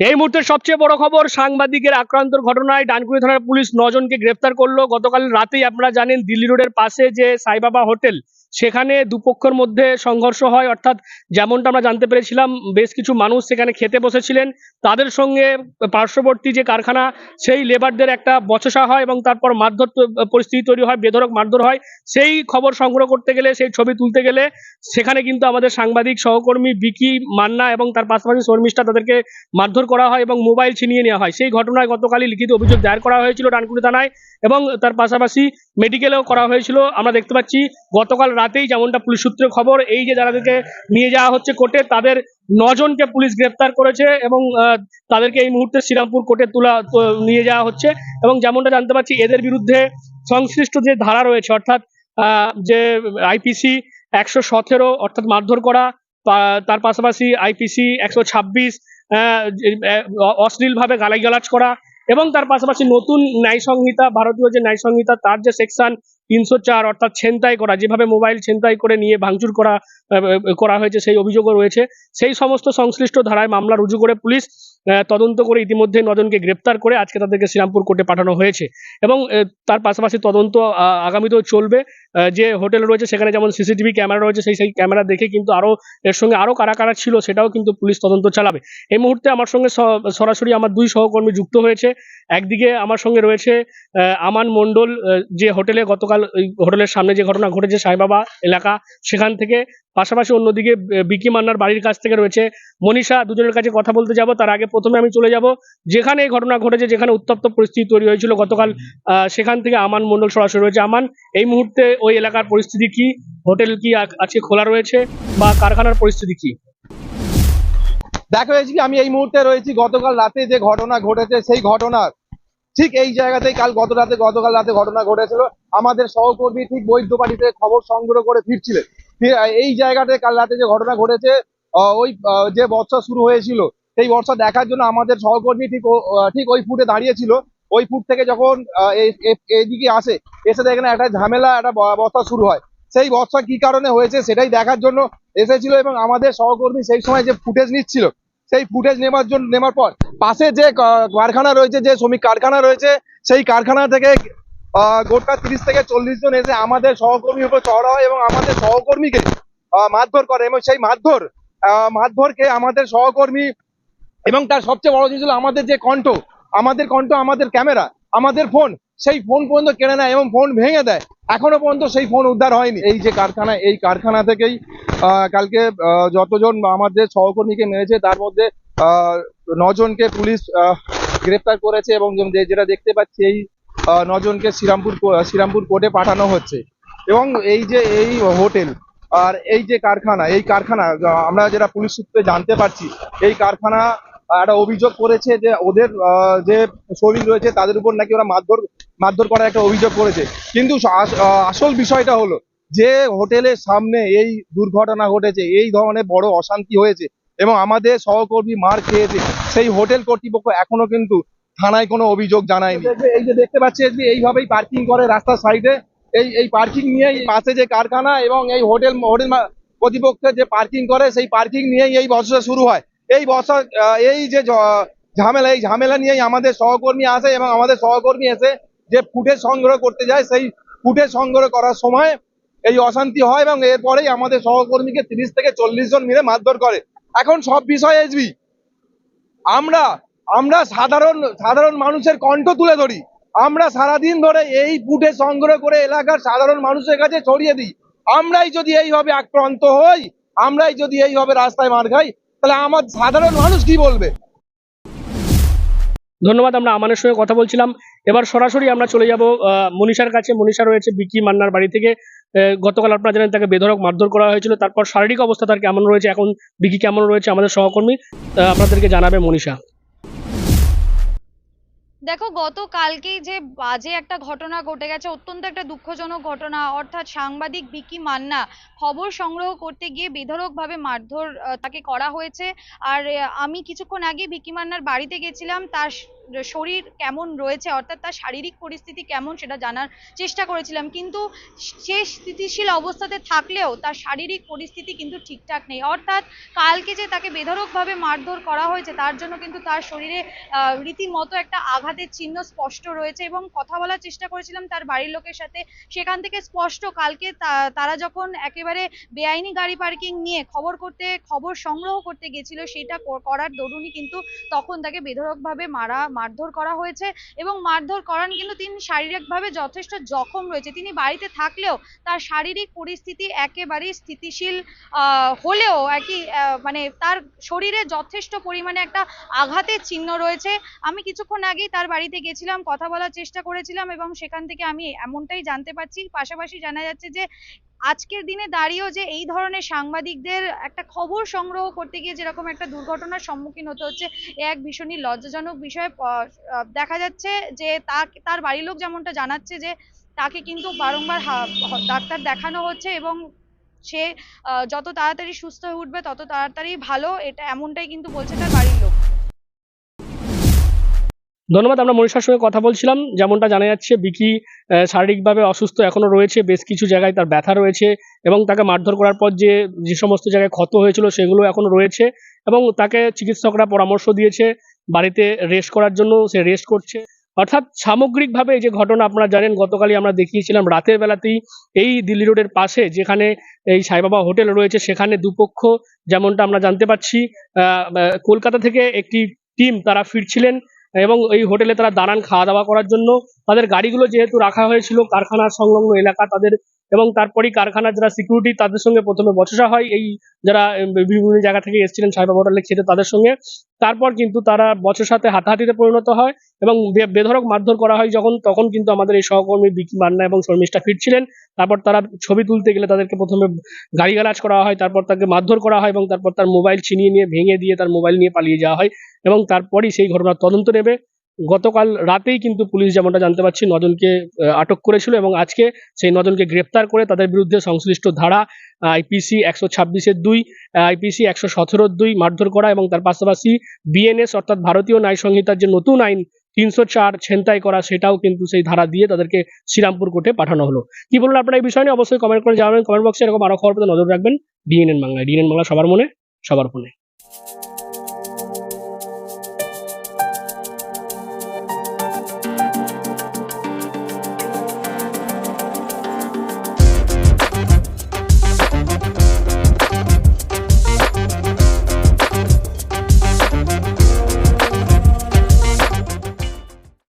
এই মুহূর্তে সবচেয়ে বড় খবর, সাংবাদিকের আক্রান্ত ঘটনায় ডানকুড়ি থানার পুলিশ নজনকে গ্রেফতার করল। গতকাল রাতেই আপনারা জানেন দিল্লি রোডের পাশে যে সাইবাবা হোটেল সেখানে দুপক্ষের মধ্যে সংঘর্ষ হয়। অর্থাৎ যেমনটা আমরা জানতে পেরেছিলাম, বেশ কিছু মানুষ সেখানে খেতে বসেছিলেন। তাদের সঙ্গে পার্শ্ববর্তী যে কারখানা, সেই লেবারদের একটা বচসা হয় এবং তারপর মারধর পরিস্থিতি তৈরি হয় বেধরক মারধর হয়। সেই খবর সংগ্রহ করতে গেলে, সেই ছবি তুলতে গেলে সেখানে কিন্তু আমাদের সাংবাদিক, সহকর্মী বিকি মান্না এবং তার পাশাপাশি শর্মিষ্ঠা তাদেরকে মারধর করা হয় এবং মোবাইল ছিনিয়ে নেওয়া হয়। সেই ঘটনায় গতকালই লিখিত অভিযোগ দায়ের করা হয়েছিল ডানকুড়ি থানায় এবং তার পাশাপাশি মেডিকেলেও করা হয়েছিল। আমরা দেখতে পাচ্ছি, গতকাল রাতেই যেমনটা পুলিশ সূত্রে খবর, এই যে যাদেরকে নিয়ে যাওয়া হচ্ছে কোর্টে, তাদের নজনকে পুলিশ গ্রেপ্তার করেছে এবং তাদেরকে এই মুহূর্তে শ্রীরামপুর কোর্টে তোলা নিয়ে যাওয়া হচ্ছে এবং যেমনটা জানতে পারছি, এদের বিরুদ্ধে সংশ্লিষ্ট যে ধারা রয়েছে, অর্থাৎ যে আইপিসি একশো সতেরো, অর্থাৎ মারধর করা তার পাশাপাশি আইপিসি একশো ছাব্বিশ অশ্লীলভাবে গালাইগালাজ করা এবং তার পাশাপাশি নতুন ন্যায় সংহিতা ভারতীয় যে ন্যায় সংহিতা তার যে সেকশন তিনশো চার অর্থাৎ ছেনতাই করা, যেভাবে মোবাইল ছেনতাই করে নিয়ে ভাঙচুর করা করা হয়েছে, সেই অভিযোগও রয়েছে। সেই সমস্ত সংশ্লিষ্ট ধারায় মামলা রুজু করে পুলিশ তদন্ত করে ইতিমধ্যে নজনকে গ্রেপ্তার করে আজকে তাদেরকে শ্রীরামপুর কোর্টে পাঠানো হয়েছে। এবং তার পাশাপাশি তদন্ত আগামীতেও চলবে। যে হোটেল রয়েছে সেখানে যেমন সিসিটিভি ক্যামেরা রয়েছে, সেই সেই ক্যামেরা দেখে কিন্তু আরও এর সঙ্গে আরও কারা কারা ছিল সেটাও কিন্তু পুলিশ তদন্ত চালাবে। এই মুহূর্তে আমার সঙ্গে সরাসরি আমার দুই সহকর্মী যুক্ত হয়েছে। একদিকে আমার সঙ্গে রয়েছে আমান মণ্ডল যে হোটেলে গতকাল ওই হোটেলের সামনে যে ঘটনা ঘটেছে সাইবাবা এলাকা, সেখান থেকে। পাশাপাশি অন্যদিকে বিকি মান্নার বাড়ির কাছ থেকে রয়েছে। মনীষা, দুজনের কাছে কথা বলতে যাব, তার আগে প্রথমে আমি চলে যাব। যেখানে এই ঘটনা ঘটেছে, যেখানে উত্তপ্ত পরিস্থিতি তৈরি হয়েছিল, গতকাল সেখান থেকে আমান মন্ডল সরাসরি রয়েছে। আমান, এই মুহূর্তে ওই এলাকার পরিস্থিতি কি? হোটেল কি আজকে খোলা রয়েছে বা কারখানার পরিস্থিতি কি? দেখা হয়েছে কি আমি এই মুহূর্তে রয়েছি, গতকাল রাতে যে ঘটনা ঘটেছে, সেই ঘটনার ঠিক এই জায়গাতেই কাল গত রাতে, গতকাল রাতে ঘটনা ঘটেছিল। আমাদের সহকর্মী ঠিক বৈদ্যবাড়িতে খবর সংগ্রহ করে ফিরছিলেন। এই জায়গাতে কাল রাতে যে ঘটনা ঘটেছে ওই যে বর্ষা শুরু হয়েছিল সেই বর্ষা দেখার জন্য আমাদের সহকর্মী ঠিক ঠিক ওই ফুটে দাঁড়িয়েছিল। ওই ফুট থেকে যখন এইদিকে আসে, এসে দেখেন একটা ঝামেলা, একটা ব- বর্ষা শুরু হয়। সেই বর্ষা কি কারণে হয়েছে সেটাই দেখার জন্য এসেছিল এবং আমাদের সহকর্মী সেই সময় যে ফুটেজ নিচ্ছিল, সেই ফুটেজ নেবার জন্য, নেবার পর পাশে যে কারখানা রয়েছে, যে শ্রমিক কারখানা রয়েছে, সেই কারখানা থেকে গোটা তিরিশ থেকে চল্লিশ জন এসে আমাদের সহকর্মীর উপর চড়া হয় এবং আমাদের সহকর্মীকে মারধর করে এবং সেই মারধর মারধরকে আমাদের সহকর্মী এবং তার সবচেয়ে বড় জিনিস হলো আমাদের যে কণ্ঠ, আমাদের কণ্ঠ, আমাদের ক্যামেরা, আমাদের ফোন, সেই ফোন পর্যন্ত কেড়ে নেয় এবং ফোন ভেঙে দেয়। এখনও পর্যন্ত সেই ফোন উদ্ধার হয়নি। এই যে কারখানা, এই কারখানা থেকেই কালকে যতজন আমাদের সহকর্মীকে মেরেছে, তার মধ্যে নজনকে পুলিশ গ্রেপ্তার করেছে এবং যেটা দেখতে পাচ্ছি, এই নজনকে শ্রীরামপুর শ্রীরামপুর কোর্টে পাঠানো হচ্ছে। এবং এই যে, এই হোটেল, আর এই যে কারখানা, এই কারখানা, আমরা যেটা পুলিশ সূত্রে জানতে পারছি, এই কারখানা একটা অভিযোগ করেছে যে ওদের যে শ্রমিক রয়েছে তাদের উপর নাকি ওরা মারধর মারধর করার একটা অভিযোগ করেছে। কিন্তু আসল বিষয়টা হলো যে হোটেলের সামনে এই দুর্ঘটনা ঘটেছে, এই ধরনের বড় অশান্তি হয়েছে এবং আমাদের সহকর্মী মার খেয়েছে। সেই হোটেল কর্তৃপক্ষ এখনও কিন্তু থানায় কোনো অভিযোগ জানায়নি। এই যে দেখতে পাচ্ছি যে এইভাবেই পার্কিং করে রাস্তার সাইডে এই এই পার্কিং নিয়েই পাশে যে কারখানা এবং এই হোটেল হোটেল কর্তৃপক্ষের যে পার্কিং করে, সেই পার্কিং নিয়েই এই বর্ষা শুরু হয়। এই বর্ষা এই যে ঝামেলা, এই ঝামেলা নিয়েই আমাদের সহকর্মী আসে এবং আমাদের সহকর্মী এসে যে ফুটেজ সংগ্রহ করতে যায়, সেই ফুটেজ সংগ্রহ করার সময় এই অশান্তি হয় এবং এরপরেই আমাদের সহকর্মীকে তিরিশ থেকে চল্লিশ জন মিলে মারধর করে। এখন সব বিষয় এসবি আমরা আমরা সাধারণ সাধারণ মানুষের কণ্ঠ তুলে ধরি। আমরা সারাদিন ধরে এই ফুটেজ সংগ্রহ করে এলাকার সাধারণ মানুষের কাছে ছড়িয়ে দিই। আমরাই যদি এইভাবে আক্রান্ত হই, আমরাই যদি এইভাবে রাস্তায় মার খাই তাহলে আমার সাধারণ মানুষ কি বলবে? ধন্যবাদ, আমরা আমানের সঙ্গে কথা বলছিলাম। এবার সরাসরি আমরা চলে যাব মনীষার কাছে। মনীষা রয়েছে বিকি মান্নার বাড়ি থেকে। গতকাল আপনারা জানেন তাকে বেধরক মারধর করা হয়েছিল। তারপর শারীরিক অবস্থা তার কেমন রয়েছে? এখন বিকি কেমন রয়েছে? আমাদের সহকর্মী আপনাদেরকে জানাবে মনীষা। দেখো, গতকালকেই যে বাজে একটা ঘটনা ঘটে গেছে, অত্যন্ত একটা দুঃখজনক ঘটনা, অর্থাৎ সাংবাদিক বিকি মান্না খবর সংগ্রহ করতে গিয়ে বেধড়কভাবে মারধর তাকে করা হয়েছে। আর আমি কিছুক্ষণ আগে বিকি মান্নার বাড়িতে গেছিলাম, তার শরীর কেমন রয়েছে, অর্থাৎ তার শারীরিক পরিস্থিতি কেমন সেটা জানার চেষ্টা করেছিলাম। কিন্তু সে স্থিতিশীল অবস্থাতে থাকলেও তার শারীরিক পরিস্থিতি কিন্তু ঠিকঠাক নেই। অর্থাৎ কালকে যে তাকে বেধড়কভাবে মারধর করা হয়েছে, তার জন্য কিন্তু তার শরীরে রীতিমতো একটা আঘাতের চিহ্ন স্পষ্ট রয়েছে এবং কথা বলার চেষ্টা করেছিলাম তার বাড়ির লোকের সাথে। সেখান থেকে স্পষ্ট কালকে তারা যখন একেবারে বেআইনি গাড়ি পার্কিং নিয়ে খবর করতে, খবর সংগ্রহ করতে গেছিল, সেটা করার দরুনই কিন্তু তখন তাকে বেধড়কভাবে মারা মারধর করা হয়েছে এবং মারধর করান কিন্তু তিনি শারীরিকভাবে যথেষ্ট জখম রয়েছে। তিনি বাড়িতে থাকলেও তার শারীরিক পরিস্থিতি একেবারেই স্থিতিশীল হলেও একই আহ, মানে তার শরীরে যথেষ্ট পরিমাণে একটা আঘাতের চিহ্ন রয়েছে। আমি কিছুক্ষণ আগেই তার বাড়িতে গেছিলাম কথা বলার চেষ্টা করেছিলাম এবং সেখান থেকে আমি এমনটাই জানতে পারছি। পাশাপাশি জানা যাচ্ছে যে আজকের দিনে দাঁড়িয়েও যে এই ধরনের সাংবাদিকদের একটা খবর সংগ্রহ করতে গিয়ে যেরকম একটা দুর্ঘটনার সম্মুখীন হতে হচ্ছে, এ এক ভীষণই লজ্জাজনক বিষয়। দেখা যাচ্ছে যে তার বাড়ির লোক যেমনটা জানাচ্ছে যে তাকে কিন্তু বারংবার ডাক্তার দেখানো হচ্ছে এবং সে যত তাড়াতাড়ি সুস্থ হয়ে উঠবে তত তাড়াতাড়ি ভালো, এটা এমনটাই কিন্তু বলছে তার বাড়ির লোক। ধন্যবাদ আমরা মনীষার সঙ্গে কথা বলছিলাম। যেমনটা জানা যাচ্ছে বিকি শারীরিকভাবে অসুস্থ এখনও রয়েছে বেশ কিছু জায়গায় তার ব্যথা রয়েছে এবং তাকে মারধর করার পর যে যে সমস্ত জায়গায় ক্ষত হয়েছিল সেগুলো এখনও রয়েছে এবং তাকে চিকিৎসকরা পরামর্শ দিয়েছে বাড়িতে রেস্ট করার জন্য সে রেস্ট করছে। অর্থাৎ সামগ্রিকভাবে এই যে ঘটনা আপনারা জানেন গতকালই আমরা দেখিয়েছিলাম রাতের বেলাতেই এই দিল্লি রোডের পাশে যেখানে এই সাইবাবা হোটেল রয়েছে সেখানে দুপক্ষ যেমনটা আমরা জানতে আহ, কলকাতা থেকে একটি টিম তারা ফিরছিলেন। এবং এই হোটেলে তারা দাঁড়ান খাওয়া দাওয়া করার জন্য তাদের গাড়িগুলো যেহেতু রাখা হয়েছিল, কারখানার সংলগ্ন এলাকা, তাদের এবং তারপরেই কারখানার যারা সিকিউরিটি তাদের সঙ্গে প্রথমে বচসা হয়। এই যারা বিভিন্ন জায়গা থেকে এসেছিলেন সাহেব হোটেলে খেতে তাদের সঙ্গে। তারপর কিন্তু তারা বচসাতে হাতাহাতিতে পরিণত হয় এবং বে- বেধড়ক মারধর করা হয় যখন, তখন কিন্তু আমাদের এই সহকর্মী বিকি মান্না এবং শর্মিষ্ঠা ফিরছিলেন। তারপর তারা ছবি তুলতে গেলে তাদেরকে প্রথমে গাড়ি গালিগালাজ করা হয়, তারপর তাকে মারধর করা হয় এবং তারপর তার মোবাইল ছিনিয়ে নিয়ে, ভেঙে দিয়ে তার মোবাইল নিয়ে পালিয়ে যাওয়া হয় এবং তারপরই সেই ঘটনার তদন্ত নেবে। গতকাল রাতেই কিন্তু পুলিশ যেমনটা জানতে পারছি নজনকে আটক করেছিল এবং আজকে সেই নজনকে গ্রেপ্তার করে তাদের বিরুদ্ধে সংশ্লিষ্ট ধারা আইপিসি একশো ছাব্বিশের দুই আইপিসি একশো সতেরোর দুই মারধর করা এবং তার পাশাপাশি বিএনএস অর্থাৎ ভারতীয় ন্যায় সংহিতার যে নতুন আইন তিনশো চার ছেনতাই করা সেটাও কিন্তু সেই ধারা দিয়ে তাদেরকে শ্রীরামপুর কোর্টে পাঠানো হলো। কি বলুন আপনারা এই বিষয় নিয়ে? অবশ্যই কমেন্ট করে জানাবেন। কমেন্ট বক্সে এরকম আরও খবর নজর রাখবেন। ডিএনএন বাংলায়। ডিএনএন বাংলা সবার মনে, সবার ফোনে।